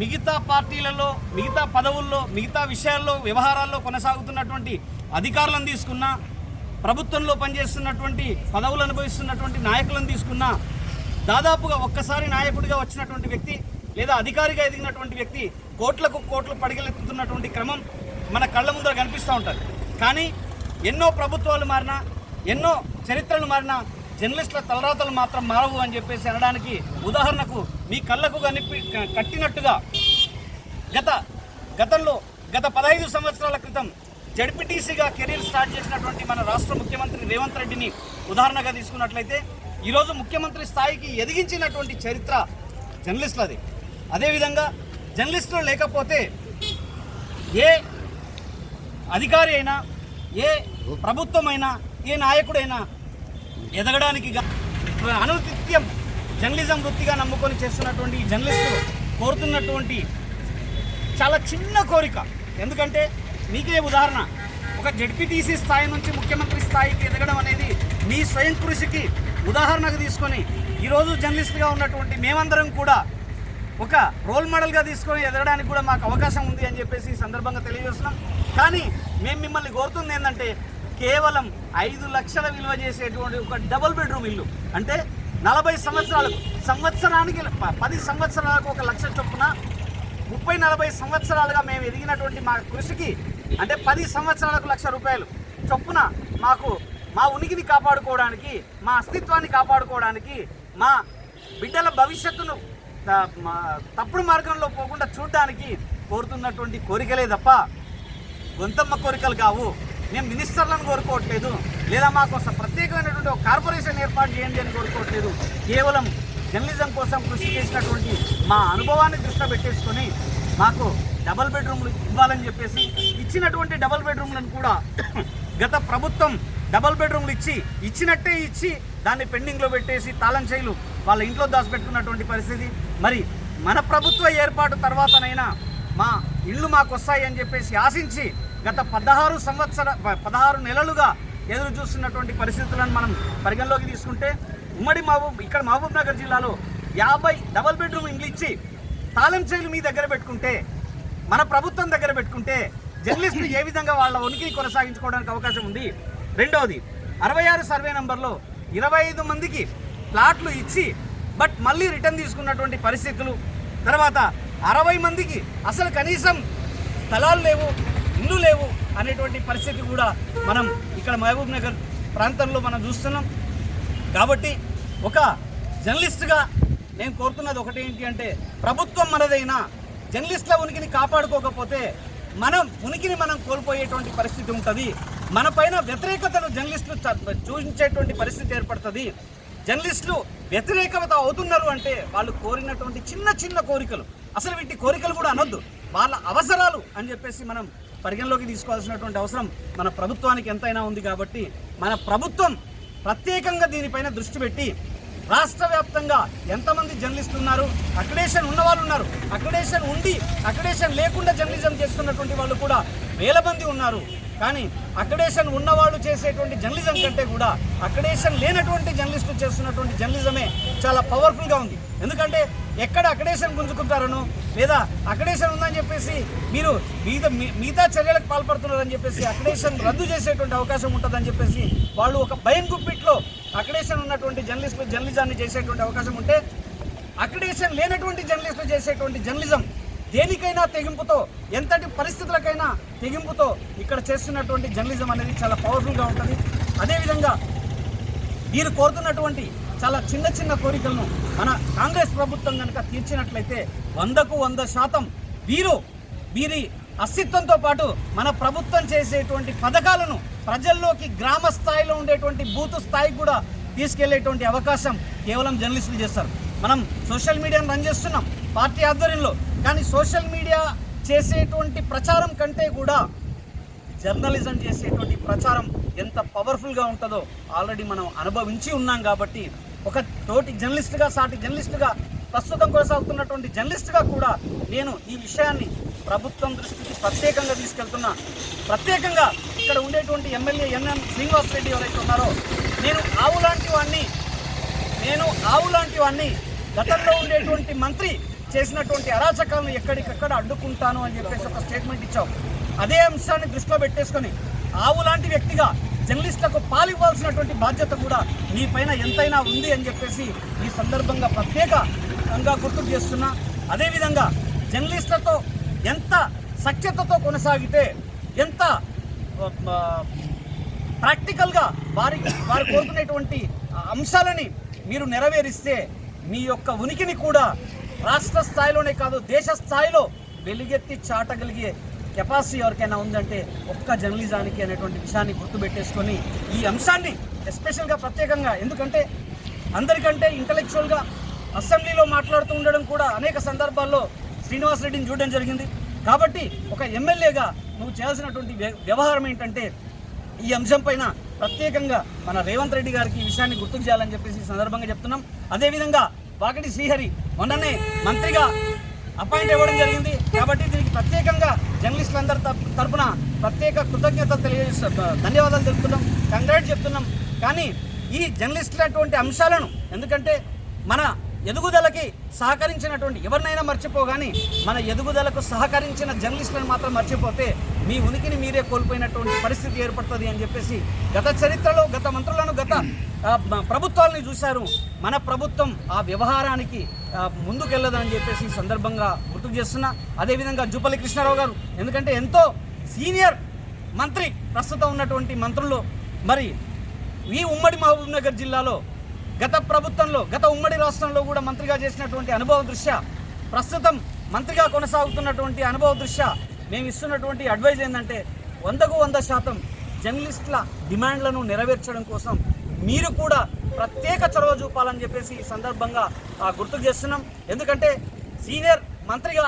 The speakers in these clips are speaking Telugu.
మిగతా పార్టీలలో మిగతా పదవుల్లో మిగతా విషయాల్లో వ్యవహారాల్లో కొనసాగుతున్నటువంటి అధికారులను తీసుకున్నా ప్రభుత్వంలో పనిచేస్తున్నటువంటి పదవులు అనుభవిస్తున్నటువంటి నాయకులను తీసుకున్నా దాదాపుగా ఒక్కసారి నాయకుడిగా వచ్చినటువంటి వ్యక్తి లేదా అధికారిగా ఎదిగినటువంటి వ్యక్తి కోట్లకు కోట్లు పడిగలెత్తుతున్నటువంటి క్రమం మన కళ్ళ ముందర కనిపిస్తూ ఉంటుంది. కానీ ఎన్నో ప్రభుత్వాలు మారినా ఎన్నో చరిత్రలు మారినా జర్నలిస్టుల తలరాతలు మాత్రం మారవు అని చెప్పేసి అనడానికి ఉదాహరణకు మీ కళ్ళకు కనిపి కట్టినట్టుగా గత గతంలో గత పదహైదు సంవత్సరాల క్రితం జడ్పీటీసీగా కెరీర్ స్టార్ట్ చేసినటువంటి మన రాష్ట్ర ముఖ్యమంత్రి రేవంత్ రెడ్డిని ఉదాహరణగా తీసుకున్నట్లయితే ఈరోజు ముఖ్యమంత్రి స్థాయికి ఎదిగించినటువంటి చరిత్ర జర్నలిస్టులది. అదేవిధంగా జర్నలిస్టులు లేకపోతే ఏ అధికారి అయినా ఏ ప్రభుత్వమైనా ఏ నాయకుడైనా ఎదగడానికి గా- అనునిత్యం జర్నలిజం వృత్తిగా నమ్ముకొని చేస్తున్నటువంటి ఈ జర్నలిస్టులు కోరుతున్నటువంటి చాలా చిన్న కోరిక. ఎందుకంటే మీకే ఉదాహరణ ఒక జడ్పీటీసీ స్థాయి నుంచి ముఖ్యమంత్రి స్థాయికి ఎదగడం అనేది మీ స్వయం కృషికి ఉదాహరణకు తీసుకొని ఈరోజు జర్నలిస్ట్గా ఉన్నటువంటి మేమందరం కూడా ఒక రోల్ మోడల్గా తీసుకొని ఎదగడానికి కూడా మాకు అవకాశం ఉంది అని చెప్పేసి ఈ సందర్భంగా తెలియజేస్తున్నాం. కానీ మేము మిమ్మల్ని కోరుతుంది ఏంటంటే కేవలం ఐదు లక్షల విలువ చేసేటువంటి ఒక డబుల్ బెడ్రూమ్ ఇల్లు. అంటే నలభై సంవత్సరాలకు సంవత్సరానికి పది సంవత్సరాలకు ఒక లక్ష చొప్పున ముప్పై నలభై సంవత్సరాలుగా మేము ఎదిగినటువంటి మా కృషికి అంటే పది సంవత్సరాలకు లక్ష రూపాయలు చొప్పున మాకు మా ఉనికిని కాపాడుకోవడానికి మా అస్తిత్వాన్ని కాపాడుకోవడానికి మా బిడ్డల భవిష్యత్తును తప్పుడు మార్గంలో పోకుండా చూడడానికి కోరుతున్నటువంటి కోరికలే తప్ప గొంతమ్మ కోరికలు కావు. మేము మినిస్టర్లను కోరుకోవట్లేదు లేదా మాకు ప్రత్యేకమైనటువంటి ఒక కార్పొరేషన్ ఏర్పాటు చేయండి అని కోరుకోవట్లేదు. కేవలం జర్నలిజం కోసం కృషి చేసినటువంటి మా అనుభవాన్ని దృష్టిలో పెట్టేసుకొని మాకు డబల్ బెడ్రూమ్లు ఇవ్వాలని చెప్పేసి ఇచ్చినటువంటి డబల్ బెడ్రూమ్లను కూడా గత ప్రభుత్వం డబల్ బెడ్రూమ్లు ఇచ్చి ఇచ్చినట్టే ఇచ్చి దాన్ని పెండింగ్లో పెట్టేసి తాళం చేయలు వాళ్ళ ఇంట్లో దాచిపెట్టుకున్నటువంటి పరిస్థితి. మరి మన ప్రభుత్వ ఏర్పాటు తర్వాతనైనా మా ఇల్లు మాకు వస్తాయి అని చెప్పేసి ఆశించి గత పదహారు సంవత్సర పదహారు నెలలుగా ఎదురు చూస్తున్నటువంటి పరిస్థితులను మనం పరిగణలోకి తీసుకుంటే ఉమ్మడి మహబూబ్ ఇక్కడ మహబూబ్ నగర్ జిల్లాలో యాభై డబల్ బెడ్రూమ్ ఇండ్లు ఇచ్చి తాళం చేయిలు మీ దగ్గర పెట్టుకుంటే మన ప్రభుత్వం దగ్గర పెట్టుకుంటే జర్నలిస్టులు ఏ విధంగా వాళ్ళ ఉనికిని కొనసాగించుకోవడానికి అవకాశం ఉంది? రెండవది అరవై ఆరు సర్వే నంబర్లో ఇరవై ఐదు మందికి ప్లాట్లు ఇచ్చి బట్ మళ్ళీ రిటర్న్ తీసుకున్నటువంటి పరిస్థితులు. తర్వాత అరవై మందికి అసలు కనీసం స్థలాలు లేవు. పరిస్థితి కూడా మనం ఇక్కడ మహబూబ్ నగర్ ప్రాంతంలో మనం చూస్తున్నాం. కాబట్టి ఒక జర్నలిస్ట్గా నేను కోరుతున్నది ఒకటి ఏంటి అంటే ప్రభుత్వం మనదైనా జర్నలిస్టుల ఉనికిని కాపాడుకోకపోతే మనం ఉనికిని మనం కోల్పోయేటువంటి పరిస్థితి ఉంటుంది. మన పైన వ్యతిరేకతను జర్నలిస్టులు చూపించేటువంటి పరిస్థితి ఏర్పడుతుంది. జర్నలిస్టులు వ్యతిరేకత అవుతున్నారు అంటే వాళ్ళు కోరినటువంటి చిన్న చిన్న కోరికలు. అసలు వీటి కోరికలు కూడా అనొద్దు. వాళ్ళ అవసరాలు అని చెప్పేసి మనం పరిగణలోకి తీసుకోవాల్సినటువంటి అవసరం మన ప్రభుత్వానికి ఎంతైనా ఉంది కాబట్టి మన ప్రభుత్వం ప్రత్యేకంగా దీనిపైన దృష్టి పెట్టి రాష్ట్ర వ్యాప్తంగా ఎంతమంది జర్నలిస్టులు ఉన్నారు అక్రిడేషన్ ఉన్న వాళ్ళు ఉన్నారు అక్రిడేషన్ ఉండి అక్రిడేషన్ లేకుండా జర్నలిజం చేస్తున్నటువంటి వాళ్ళు కూడా వేల మంది ఉన్నారు. కానీ అక్రిడేషన్ ఉన్నవాళ్ళు చేసేటువంటి జర్నలిజం కంటే కూడా అక్రిడేషన్ లేనటువంటి జర్నలిస్టులు చేస్తున్నటువంటి జర్నలిజమే చాలా పవర్ఫుల్గా ఉంది. ఎందుకంటే ఎక్కడ అక్రిడేషన్ గుంజుకుంటారనో లేదా అక్రిడేషన్ ఉందని చెప్పేసి మీరు మిగతా మీ- మిగతా చర్యలకు పాల్పడుతున్నారని చెప్పేసి అక్రిడేషన్ రద్దు చేసేటువంటి అవకాశం ఉంటుందని చెప్పేసి వాళ్ళు ఒక భయం గుప్పిట్లో అక్రిడేషన్ ఉన్నటువంటి జర్నలిస్టులు జర్నలిజాన్ని చేసేటువంటి అవకాశం ఉంటే అక్రిడేషన్ లేనటువంటి జర్నలిస్టులు చేసేటువంటి జర్నలిజం దేనికైనా తెగింపుతో ఎంతటి పరిస్థితులకైనా తెగింపుతో ఇక్కడ చేస్తున్నటువంటి జర్నలిజం అనేది చాలా పవర్ఫుల్గా ఉంటుంది. అదేవిధంగా వీరు కోరుతున్నటువంటి చాలా చిన్న చిన్న కోరికలను మన కాంగ్రెస్ ప్రభుత్వం కనుక తీర్చినట్లయితే వందకు వంద శాతం వీరు వీరి అస్తిత్వంతో పాటు మన ప్రభుత్వం చేసేటువంటి పథకాలను ప్రజల్లోకి గ్రామ స్థాయిలో ఉండేటువంటి బూత్ స్థాయికి కూడా తీసుకెళ్ళేటువంటి అవకాశం కేవలం జర్నలిస్టులు చేస్తారు. మనం సోషల్ మీడియాను రన్ చేస్తున్నాం. పార్టీ ఆధ్వర్యంలో కానీ సోషల్ మీడియా చేసేటువంటి ప్రచారం కంటే కూడా జర్నలిజం చేసేటువంటి ప్రచారం ఎంత పవర్ఫుల్గా ఉంటుందో ఆల్రెడీ మనం అనుభవించి ఉన్నాం కాబట్టి ఒక తోటి జర్నలిస్ట్గా సాటి జర్నలిస్ట్గా ప్రస్తుతం కొనసాగుతున్నటువంటి జర్నలిస్ట్గా కూడా నేను ఈ విషయాన్ని ప్రభుత్వం దృష్టికి ప్రత్యేకంగా తీసుకెళ్తున్నా. ప్రత్యేకంగా ఇక్కడ ఉండేటువంటి ఎమ్మెల్యే ఎన్ఎన్ శ్రీనివాస్ రెడ్డి ఎవరైతే ఉన్నారో నేను ఆవు లాంటి వాడిని నేను ఆవు లాంటి వాడిని గతంలో ఉండేటువంటి మంత్రి చేసినటువంటి అరాచకాలను ఎక్కడికక్కడ అడ్డుకుంటాను అని చెప్పేసి ఒక స్టేట్మెంట్ ఇచ్చావు అదే అంశాన్ని దృష్టిలో పెట్టేసుకొని ఆవు లాంటి వ్యక్తిగా జర్నలిస్టులకు పాలివ్వాల్సినటువంటి బాధ్యత కూడా నీ పైన ఎంతైనా ఉంది అని చెప్పేసి ఈ సందర్భంగా ప్రత్యేకంగా గుర్తు చేస్తున్నా. అదేవిధంగా జర్నలిస్టులతో ఎంత సఖ్యతతో కొనసాగితే ఎంత ప్రాక్టికల్గా వారి వారు కోరుకునేటువంటి అంశాలని మీరు నెరవేరిస్తే మీ యొక్క ఉనికిని కూడా రాష్ట్ర స్థాయిలోనే కాదు దేశ స్థాయిలో వెలుగెత్తి చాటగలిగే కెపాసిటీ ఎవరికైనా ఉందంటే ఒక్క జర్నలిజానికి అనేటువంటి విషయాన్ని గుర్తుపెట్టేసుకొని ఈ అంశాన్ని ఎస్పెషల్గా ప్రత్యేకంగా ఎందుకంటే అందరికంటే ఇంటలెక్చువల్గా అసెంబ్లీలో మాట్లాడుతూ ఉండడం కూడా అనేక సందర్భాల్లో శ్రీనివాస్ రెడ్డిని చూడడం జరిగింది. కాబట్టి ఒక ఎమ్మెల్యేగా నువ్వు చేయాల్సినటువంటి వ్య- వ్యవహారం ఏంటంటే ఈ అంశం పైన ప్రత్యేకంగా మన రేవంత్ రెడ్డి గారికి ఈ విషయాన్ని గుర్తుకు చేయాలని చెప్పేసి ఈ సందర్భంగా చెప్తున్నాం. అదేవిధంగా వాకటి శ్రీహరి మొన్ననే మంత్రిగా అపాయింట్ ఇవ్వడం జరిగింది. కాబట్టి దీనికి ప్రత్యేకంగా జర్నలిస్టులందరి తరపు- తరఫున ప్రత్యేక కృతజ్ఞతలు తెలియజేస్తు ధన్యవాదాలు తెలుపుతున్నాం. కంగ్రాట్ చెప్తున్నాం. కానీ ఈ జర్నలిస్టులటువంటి అంశాలను ఎందుకంటే మన ఎదుగుదలకి సహకరించినటువంటి ఎవరినైనా మర్చిపోగాని మన ఎదుగుదలకు సహకరించిన జర్నలిస్టులను మాత్రం మర్చిపోతే మీ ఉనికిని మీరే కోల్పోయినటువంటి పరిస్థితి ఏర్పడుతుంది అని చెప్పేసి గత చరిత్రలో గత మంత్రులను గత ప్రభుత్వాలని చూశారు. మన ప్రభుత్వం ఆ వ్యవహారానికి ముందుకెళ్ళదని చెప్పేసి సందర్భంగా గుర్తు చేస్తున్నా. అదేవిధంగా జూపల్లి కృష్ణారావు గారు ఎందుకంటే ఎంతో సీనియర్ మంత్రి ప్రస్తుతం ఉన్నటువంటి మంత్రులు. మరి ఈ ఉమ్మడి మహబూబ్నగర్ జిల్లాలో గత ప్రభుత్వంలో గత ఉమ్మడి రాష్ట్రంలో కూడా మంత్రిగా చేసినటువంటి అనుభవ దృష్ట్యా ప్రస్తుతం మంత్రిగా కొనసాగుతున్నటువంటి అనుభవ దృష్ట్యా మేము ఇస్తున్నటువంటి అడ్వైజ్ ఏంటంటే వందకు వంద శాతం జర్నలిస్టుల డిమాండ్లను నెరవేర్చడం కోసం మీరు కూడా ప్రత్యేక చొరవ చూపాలని చెప్పేసి ఈ సందర్భంగా ఆ, గుర్తు చేస్తున్నాం. ఎందుకంటే సీనియర్ మంత్రిగా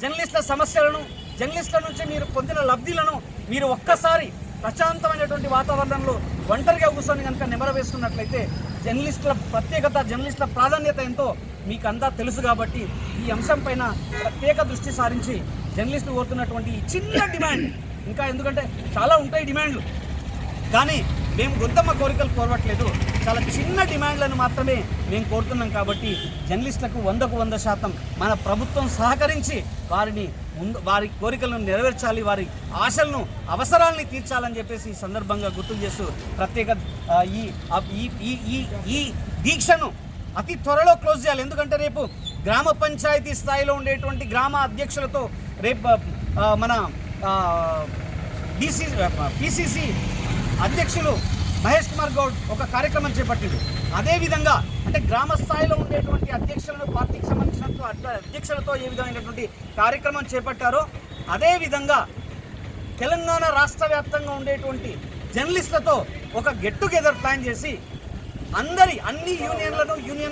జర్నలిస్టుల సమస్యలను జర్నలిస్టుల నుంచి మీరు పొందిన లబ్ధిలను మీరు ఒక్కసారి ప్రశాంతమైనటువంటి వాతావరణంలో ఒంటరిగా కూర్చొని కనుక నిమరవేసుకున్నట్లయితే జర్నలిస్టుల ప్రత్యేకత జర్నలిస్టుల ప్రాధాన్యత ఎంతో మీకు అంతా తెలుసు కాబట్టి ఈ అంశం పైన ప్రత్యేక దృష్టి సారించి జర్నలిస్టులు కోరుతున్నటువంటి ఈ చిన్న డిమాండ్. ఇంకా ఎందుకంటే చాలా ఉంటాయి డిమాండ్లు. కానీ మేము గొంతమ్మ కోరికలు కోరవట్లేదు చాలా చిన్న డిమాండ్లను మాత్రమే మేము కోరుతున్నాం కాబట్టి జర్నలిస్టులకు వందకు వంద శాతం మన ప్రభుత్వం సహకరించి వారిని ముందు వారి కోరికలను నెరవేర్చాలి వారి ఆశలను అవసరాలని తీర్చాలని చెప్పేసి ఈ సందర్భంగా గుర్తు చేస్తూ ప్రత్యేక ఈ ఈ ఈ ఈ దీక్షను అతి త్వరలో క్లోజ్ చేయాలి. ఎందుకంటే రేపు గ్రామ పంచాయతీ స్థాయిలో ఉండేటువంటి గ్రామ అధ్యక్షులతో రేపు మన బీసీ పిసిసి అధ్యక్షులు మహేష్ కుమార్ గౌడ్ ఒక కార్యక్రమం చేపట్టిండు. అదేవిధంగా అంటే గ్రామ స్థాయిలో ఉండేటువంటి అధ్యక్షులను పార్టీకి సంబంధించినట్టు అట్లా అధ్యక్షులతో ఏ విధమైనటువంటి కార్యక్రమం చేపట్టారో అదేవిధంగా తెలంగాణ రాష్ట్ర వ్యాప్తంగా ఉండేటువంటి జర్నలిస్టులతో ఒక గెట్ టుగెదర్ ప్లాన్ చేసి అందరి అన్ని యూనియన్లను యూనియన్